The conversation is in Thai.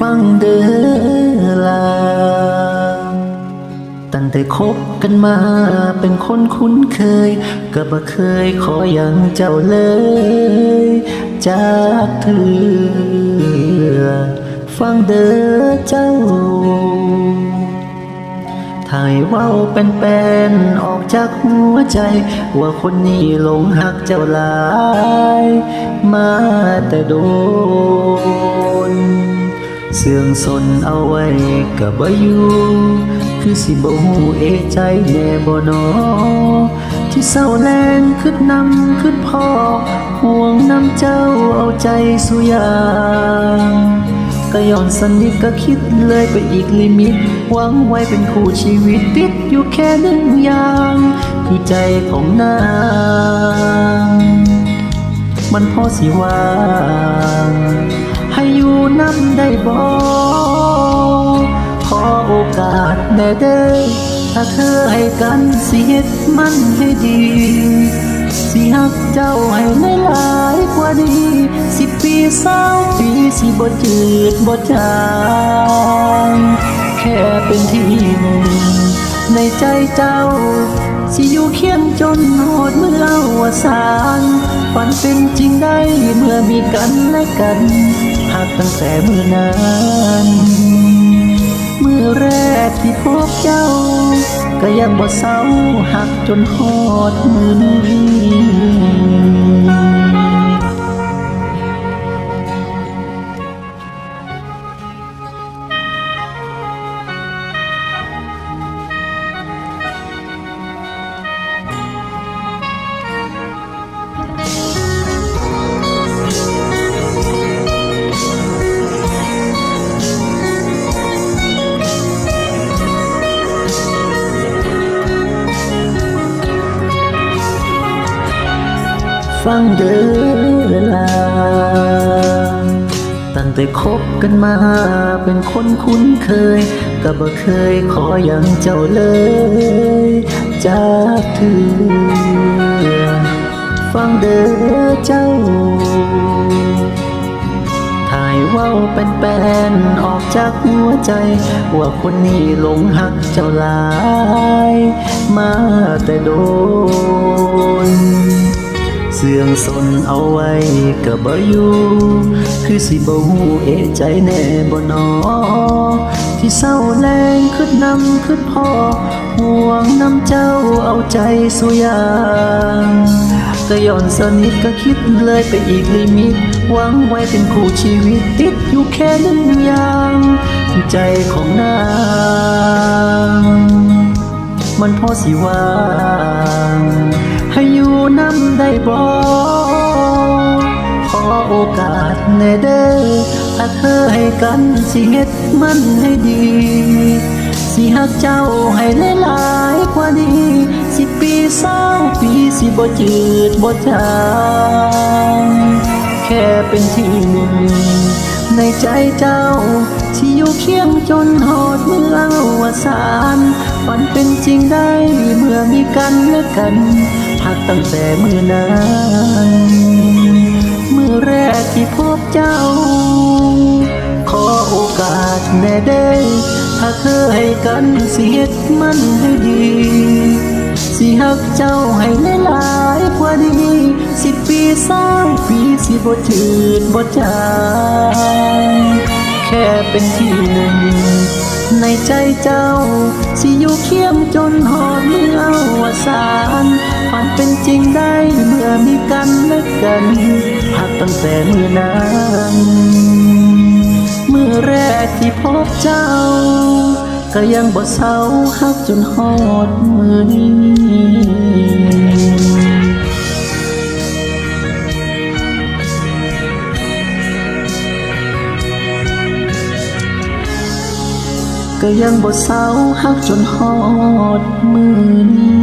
ฟังเด้อลาตั้งแต่คบกันมาเป็นคนคุ้นเคย ก็บ่เคยขออย่างเจ้าเลย จากเธอฟังเด้อเจ้าถ่ายว้าเป็นๆออกจากหัวใจ ว่าคนนี้หลงหักเจ้าหลาย มาแต่โดน เสื่องสนเอาไว้กับบอยู่คือสิบ่ฮู้เอะใจแน่บ่นอ ที่เศร้าแรงขึ้นนำขึ้นพ่อห่วงน้ำเจ้าเอาใจสุยางก็ย้อนสนิทก็คิดเลยไปอีกลิมิตหวังไว้เป็นคู่ชีวิตติดอยู่แค่หนึ่งอย่าง คือใจของนาง มันพอสิวาง บ่ขอโอกาสแน่เด้อถ้าเธอให้กันสิเฮ็ดมันให้ดี สิหักเจ้าให้หลายกว่าดีสิปีเศร้าปีสิบ่จืดบ่จางแค่เป็นที่หนึ่ง ในใจเจ้า สิอยู่เคียงจนหอดเมื่อเอาวสานฝันเป็นจริงได้เมื่อมีกันและกันหากตั้งแต่เมื่อนั้นเมื่อแรกที่พบเจ้า ก็ยังบ่เศร้าหักจนหอดมือนี้ ฟังเด้อลาตั้งแต่คบกันมาเป็นคนคุ้นเคย ก็บ่เคยขออย่างเจ้าเลย จากเธอฟังเด้อเจ้าถ่ายว้าเป็นแปนออกจากหัวใจ ว่าคนนี้หลงหักเจ้าลาย มาแต่โดน เสื่องสนเอาไว้ก็บ่อยู่คือสิบ่ฮู้เอะใจแน่บ่นอที่เศร้าแรงขึ้นนำขึ้นพ่อห่วงน้ำเจ้าเอาใจสุยางก็ย้อนสนิทก็คิดเลยไปอีกลิมิตหวังไว้เป็นคู่ชีวิตติดอยู่แค่นึ่งอย่างใจของนางมันพอสิวาง อยู่นำได้บ่ขอโอกาสแน่เด้อถ้าเธอให้กันสิเฮ็ดมันให้ดี สิหักเจ้าให้หลายๆกว่านี้สิปีเศร้าปีสิบ่จืดบ่จางแค่เป็นที่หนึ่งในใจเจ้า ที่อยู่เคียงจนหอดเมื่อวสานฝันเป็นจริงได้เมื่อมีกันและกัน พักตั้งแต่มือนั้นเมื่อแรกที่พบเจ้า ขอโอกาสแน่เด้อถ้าเคยให้กันสิเฮ็ดมันให้ดี สิหักเจ้าให้หลายกว่านี้สิบปีสามปีสิบ่จืดบ่จางแค่เป็นที่หนึ่ง ในใจเจ้า สิอยู่เคียงจนหอดเมื่อวสาน ฝันเป็นจริงได้เมื่อมีกันและกันหักตั้งแต่เมื่อนั้นเมื่อแรกที่พบเจ้า ก็ยังบ่เศร้าหักจนหอดมือนี้ก็ยังบ่เศร้าหักจนหอดมือนี้